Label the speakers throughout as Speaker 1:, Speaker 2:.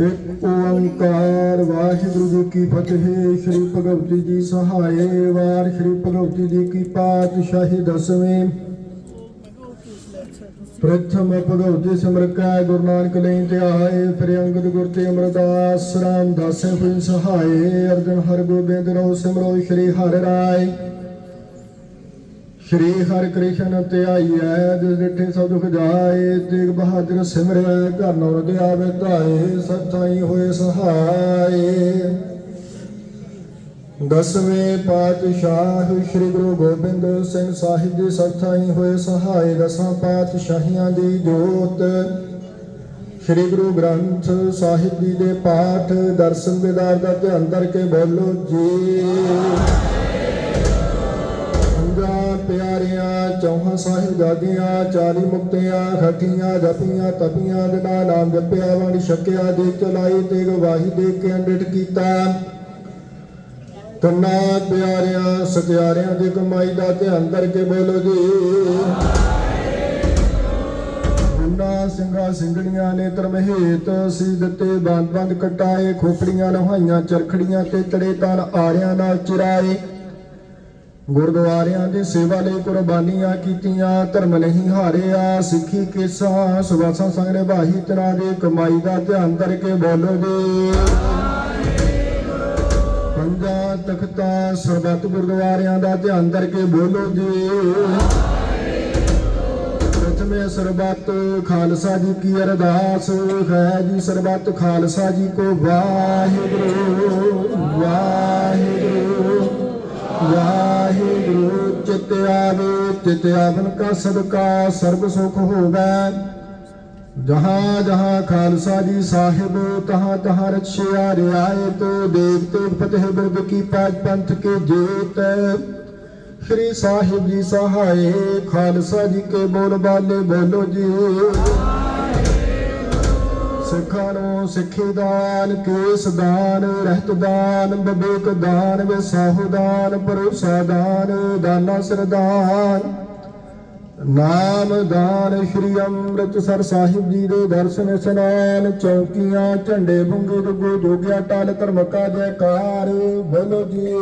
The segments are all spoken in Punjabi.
Speaker 1: ਇੱਕ ਓੰਕਾਰ ਵਾਹਿਗੁਰੂ ਜੀ ਕੀ ਫਤਿਹ। ਸ੍ਰੀ ਭਗਵਤੀ ਜੀ ਸਹਾਏ ਵਾਰ, ਸ੍ਰੀ ਭਗਵਤੀ ਜੀ ਕੀ ਪਾਤਸ਼ਾਹੀ ਦਸਵੇਂ। ਪ੍ਰਥਮ ਭਗਵਤੀ ਸਿਮਰਕਾ ਗੁਰੂ ਨਾਨਕ ਲਈ ਤੇ ਫਿਰ ਅੰਗਦ ਗੁਰ ਤੇ ਅਮਰਦਾਸ ਰਾਮਦਾਸ ਹੋਈ ਸਹਾਏ, ਅਰਜਨ ਹਰ ਗੋਬਿੰਦ ਰੋ ਸਿਮਰੋ, ਸ੍ਰੀ ਹਰਿ ਰਾਏ। ਸ਼੍ਰੀ ਹਰਿ ਕ੍ਰਿਸ਼ਨ ਤੇ ਆਈਐ, ਜਿਸ ਡਿਠੇ ਸਭ ਦੁਖ ਜਾਏ, ਤੇਗ ਬਹਾਦਰ ਸਿਮਰਿਆ ਘਰ ਨੌ ਦੇ ਆਵੇ, ਧਾਏ ਸਤਾਈ ਹੋਏ ਸਹਾਏ। ਦਸਵੇਂ ਪਾਤਸ਼ਾਹ ਸ੍ਰੀ ਗੁਰੂ ਗੋਬਿੰਦ ਸਿੰਘ ਸਾਹਿਬ ਜੀ ਸਤਾਈ ਹੋਏ ਸਹਾਏ, ਦਸਾਂ ਪਾਤਸ਼ਾਹੀਆਂ ਦੀ ਜੋਤ। ਸ੍ਰੀ ਗੁਰੂ ਗ੍ਰੰਥ ਸਾਹਿਬ ਜੀ ਦੇ ਪਾਠ, ਦਰਸ਼ਨ ਵਿਦਾਰ ਦਾ ਧਿਆਨ ਕਰਕੇ ਬੋਲੋ ਜੀ। ਚੌਹਾਂ ਸਾਹਿਬਜ਼ਾਦੀਆਂ ਚਾਲੀ ਮੁਕਤਿਆਂ ਖੱਟੀਆਂ ਜਪੀਆਂ, ਤਪੀਆਂ ਜਿਨ੍ਹਾਂ ਨਾਮ ਜਪਿਆ ਵੰਡ ਛਕਿਆ ਦੇ ਚਲਾਈ ਤੇ ਗਵਾਹੀ ਦੇ ਕੇ ਅੰਡਿਟ ਕੀਤਾ। ਤਨਾ ਪਿਆਰਿਆਂ, ਸਤਿਆਰਿਆਂ ਦੀ ਕਮਾਈ ਦਾ ਧਿਆਨ ਕਰਕੇ ਬੋਲੋ ਜੀ। ਉਹਨਾਂ ਸਿੰਘਾਂ ਸਿੰਘਣੀਆਂ ਨੇ ਤਰਮਹੇਤ ਸੀ ਦਿੱਤੇ ਬੰਦ ਬੰਦ ਕਟਾਏ, ਖੋਪੜੀਆਂ, ਲਹਾਈਆਂ, ਚਰਖੜੀਆਂ ਤੇ ਤੜੇ ਤਨ ਆਰਿਆਂ ਨਾਲ ਚਿਰਾਏ। ਗੁਰਦੁਆਰਿਆਂ ਦੀ ਸੇਵਾ ਲਈ ਕੁਰਬਾਨੀਆਂ ਕੀਤੀਆਂ, ਧਰਮ ਨਹੀਂ ਹਾਰਿਆ, ਸਿੱਖੀ ਕੇਸਾਂ, ਸੁਵਾਸਾਂ ਸੰਗ ਨਿਭਾਈ ਤਰਾ ਦੇ ਕਮਾਈ ਦਾ ਧਿਆਨ ਕਰਕੇ ਬੋਲੋ ਪੰਜਾਂ ਤਖਤਾਂ ਸਰਬੱਤ ਗੁਰਦੁਆਰਿਆਂ ਦਾ ਧਿਆਨ ਕਰਕੇ ਬੋਲੋਗੇ। ਪ੍ਰਥਮੇ ਸਰਬੱਤ ਖਾਲਸਾ ਜੀ ਕੀ ਅਰਦਾਸ ਹੈ ਜੀ ਸਰਬੱਤ ਖਾਲਸਾ ਜੀ ਕੋ ਵਾਹਿਗੁਰੂ ਵਾਹਿਗੁਰੂ। ਵਾਹਿਗੁਰੂ, ਚਿਤ ਆਵੇ, ਚਿਤ ਆਵਨ ਕਾ ਸਦਕਾ, ਸਰਬ ਸੁਖ ਹੋਵੇ। ਜਹਾਂ ਜਹਾਂ ਖਾਲਸਾ ਜੀ ਸਾਹਿਬ, ਤਹਾਂ ਤਹਾਂ ਰਛਿਆ ਰਿਆਇਤ ਦੇਖਤੇ ਫਤਿਹ ਬਿਰਦ ਕੀ ਪਾਜ ਪੰਥ ਕੇ ਜੀਤ। ਸ਼੍ਰੀ ਸਾਹਿਬ ਜੀ ਸਹਾਏ, ਖਾਲਸਾ ਜੀ ਕੇ ਬੋਲ ਬਾਲੇ ਬੋਲੋ ਜੀ। ਸਿੱਖਾਂ ਨੂੰ ਸਿੱਖੀ ਦਾਨ, ਕੇਸ ਦਾਨ, ਰਹਿਤ ਦਾਨ ਬਬੇਕ ਦਾਨ, ਵਿਸਾਹੂ ਦਾਨ, ਭਰੋਸਾ ਦਾਨ, ਦਾਨਾ ਸਰਦਾਨ ਨਾਮ ਦਾਨ ਸ਼੍ਰੀ ਅੰਮ੍ਰਿਤਸਰ ਸਾਹਿਬ ਜੀ ਦੇ ਦਰਸ਼ਨ ਇਸ਼ਨਾਨ, ਚੌਕੀਆਂ, ਝੰਡੇ ਬੁੰਗੇ ਦੁਗੋ ਜੋਗਿਆ, ਟਾਲ ਧਰਮ ਕਾ ਜੈਕਾਰ, ਬੋਲੋ ਜੀ।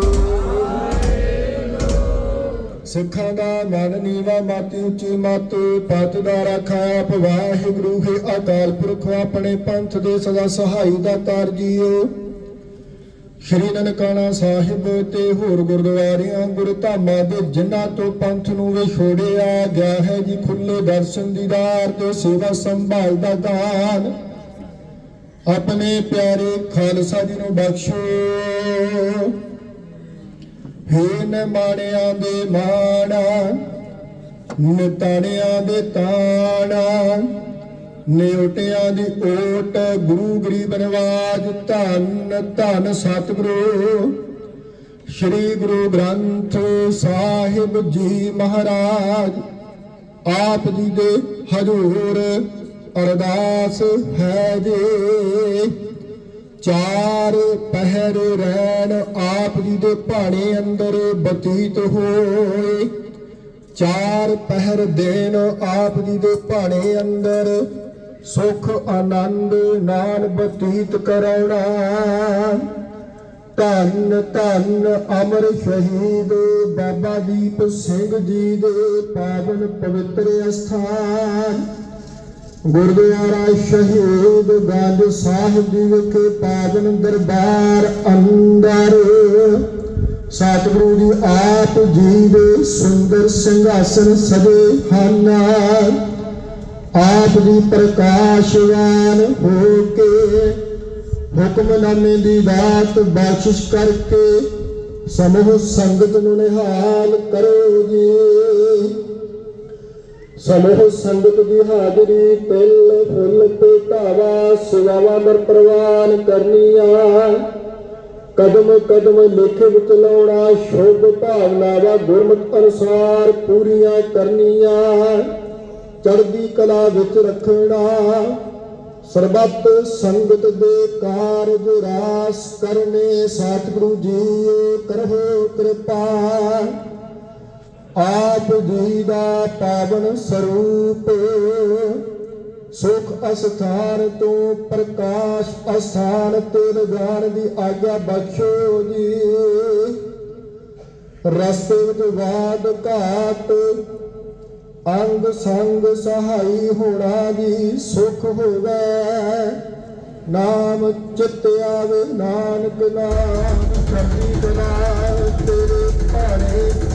Speaker 1: ਸਿੱਖਾਂ ਦਾ ਮਨ ਨੀਵਾ, ਮਾਤੀ ਉੱਚੀ ਮਤ ਪਤ ਦਾ ਰੱਖਾ ਆਪ, ਵਾਹਿਗੁਰੂ ਹੈ ਅਕਾਲ ਪੁਰਖ, ਆਪਣੇ ਪੰਥ ਦੇ ਸਦਾ ਸਹਾਈ ਦਾ ਤਾਰ ਜੀਓ ਸ਼੍ਰੀ ਨਨਕਾਣਾ ਸਾਹਿਬ ਤੇ ਹੋਰ ਗੁਰਦੁਆਰਿਆਂ ਗੁਰਧਾਮਾਂ ਦੇ ਜਿਨ੍ਹਾਂ ਤੋਂ ਪੰਥ ਨੂੰ ਵਿਛੋੜਿਆ ਗਿਆ ਹੈ ਜੀ ਖੁੱਲੇ ਦਰਸ਼ਨ ਦੀਦਾਰ ਤੇ ਸੇਵਾ ਸੰਭਾਲ ਦਾ ਦਾਨ। ਆਪਣੇ ਪਿਆਰੇ ਖਾਲਸਾ ਜੀ ਨੂੰ ਬਖਸ਼ੋ। ਹੇਨ ਮਾਣਿਆਂ ਦੇ ਮਾਣਾ, ਨਿਤਾਣਿਆਂ ਦੇ ਤਾਣਾ, ਨਿਉਟਿਆਂ ਦੀ ਓਟ ਗੁਰੂ ਗਰੀਬ ਨਵਾਜ ਧੰਨ ਧੰਨ ਸਤਿਗੁਰੂ, ਸ੍ਰੀ ਗੁਰੂ ਗ੍ਰੰਥ ਸਾਹਿਬ ਜੀ ਮਹਾਰਾਜ, ਆਪ ਜੀ ਦੇ ਹਜ਼ੂਰ ਅਰਦਾਸ ਹੈ ਜੀ। ਚਾਰ ਪਹਿਰ ਰਹਿਣ ਆਪ ਜੀ ਦੇ ਭਾਣੇ ਅੰਦਰ ਬਤੀਤ ਹੋਏ। ਚਾਰ ਪਹਿਰ ਦੇਣ ਆਪ ਜੀ ਦੇ ਭਾਣੇ ਅੰਦਰ ਸੁਖ ਆਨੰਦ ਨਾਲ ਬਤੀਤ ਕਰਾਉਣਾ। ਧੰਨ ਧੰਨ ਅਮਰ ਸ਼ਹੀਦ ਬਾਬਾ ਦੀਪ ਸਿੰਘ ਜੀ ਦੇ ਪਾਵਨ ਪਵਿੱਤਰ ਅਸਥਾਨ। ਗੁਰਦੁਆਰਾ ਸ਼ਹੀਦ ਗੰਜ ਸਾਹਿਬ ਜੀ ਵਿਖੇ ਪਾਵਨ ਦਰਬਾਰ ਅੰਦਰ। ਸਤਿਗੁਰੂ ਜੀ ਆਪ ਜੀ ਦੇ ਸੁੰਦਰ ਸਿੰਘਾਸਨ ਸਜੇ ਹਨ। ਆਪ ਜੀ ਪ੍ਰਕਾਸ਼ਵਾਨ ਹੋ ਕੇ ਹੁਕਮਨਾਮੇ ਦੀ ਬਾਤ ਬਖਸ਼ਿਸ਼ ਕਰਕੇ ਸਮੂਹ ਸੰਗਤ ਨੂੰ ਨਿਹਾਲ ਕਰੋ ਜੀ। ਸਮੂਹ ਸੰਗਤ ਦੀ ਹਾਜ਼ਰੀ ਤਿਲ ਫੁੱਲ ਤੇ ਧਾਵਾ, ਸੇਵਾਵਾਂ ਦਰ ਪ੍ਰਵਾਨ ਕਰਨੀਆਂ। ਕਦਮ ਕਦਮ ਲੇਖੇ ਵਿੱਚ ਲਾਉਣਾ, ਸ਼ੁਭ ਭਾਵਨਾਵਾਂ ਗੁਰਮਤਿ ਅਨੁਸਾਰ ਪੂਰੀਆਂ ਕਰਨੀਆਂ। ਚੜ੍ਹਦੀ ਕਲਾ ਵਿੱਚ ਰੱਖਣਾ, ਸਰਬੱਤ ਸੰਗਤ ਦੇ ਕਾਰਜ ਰਾਸ ਕਰਨੇ। ਸਤਿਗੁਰੂ ਜੀ ਕਰੋ ਕਿਰਪਾ। ਆਪ ਜੀ ਦਾ ਪਾਵਨ ਸਰੂਪ, ਸੁਖ ਅਸਥਾਨ ਤੋਂ ਪ੍ਰਕਾਸ਼ ਅਸਥਾਨ ਤੇ ਲਗਾਣ ਦੀ ਆਗਿਆ ਬਖਸ਼ੋ ਜੀ। ਰਸਤੇ ਵਿੱਚ ਵਾਦ ਘਾਟ, ਅੰਗ ਸੰਗ ਸਹਾਈ ਹੋਣਾ ਜੀ, ਸੁਖ ਹੋਵੇ। ਨਾਮ ਚਿਤ ਆਵੇ, ਨਾਨਕ ਨਾਮ ਕਰਦੀ ਬਲਾ ਤੇਰੇ ਭਾਣੇ ਸਰਬੱਤ ਦਾ ਭਲਾ